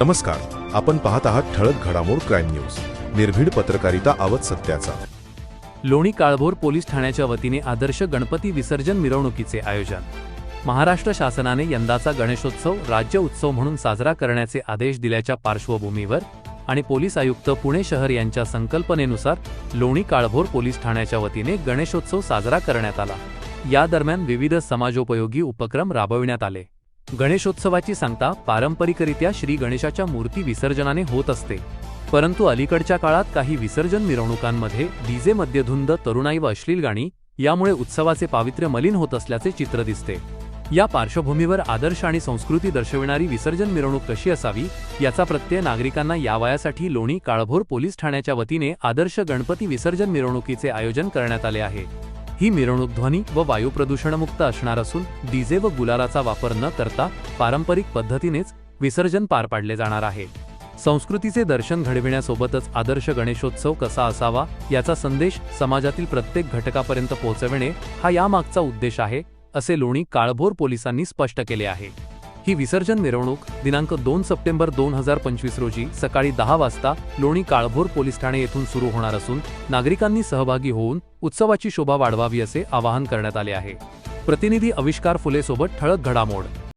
नमस्कार. आपण पाहत आहात ठळक घडामोड क्राईम न्यूज. निर्भीड पत्रकारिता आवत सत्याचा. लोणी काळभोर पोलीस ठाण्याच्या वतीने आदर्श गणपती विसर्जन मिरवणुकीचे आयोजन. महाराष्ट्र शासनाने यंदाचा गणेशोत्सव राज्य उत्सव म्हणून साजरा करण्याचे आदेश दिल्याच्या पार्श्वभूमीवर आणि पोलीस आयुक्त पुणे शहर यांच्या संकल्पनेनुसार लोणी काळभोर पोलीस ठाण्याच्या वतीने गणेशोत्सव साजरा करण्यात आला. या दरम्यान विविध समाजोपयोगी उपक्रम राबविण्यात आले. गणेशोत्सवाची सांगता पारंपरिकरित्या श्री गणेशाच्या मूर्ती विसर्जनाने होत असते. परंतु अलीकडच्या काळात काही विसर्जन मिरवणुकांमध्ये डीजे मद्यधुंद तरुणाई व अश्लील गाणी यामुळे उत्सवाचे पावित्र्य मलिन होत असल्याचे चित्र दिसते. या पार्श्वभूमीवर आदर्श आणि संस्कृती दर्शविणारी विसर्जन मिरवणूक कशी असावी याचा प्रत्यय नागरिकांना या वयासाठी लोणी काळभोर पोलीस ठाण्याच्या वतीने आदर्श गणपती विसर्जन मिरवणुकीचे आयोजन करण्यात आले आहे. ही मिरवणूक ध्वनी व वायू प्रदूषणमुक्त असणार असून डीजे व गुलालाचा वापर न करता पारंपरिक पद्धतीनेच विसर्जन पार पाडले जाणार आहे. संस्कृतीचे दर्शन घडविण्यासोबतच आदर्श गणेशोत्सव कसा असावा याचा संदेश समाजातील प्रत्येक घटकापर्यंत पोहोचविणे हा यामागचा उद्देश आहे असे लोणी काळभोर पोलिसांनी स्पष्ट केले आहे. ही विसर्जन मिरवणूक दिनांक दोन सप्टेंबर दोन हजार पंचवीस रोजी सकाळी दहा वाजता लोणी काळभोर पोलीस ठाणे येथून सुरू होणार असून नागरिकांनी सहभागी होऊन उत्सवाची शोभा वाढवावी असे आवाहन करण्यात आले आहे. प्रतिनिधी आविष्कार फुले सोबत ठळक घडामोड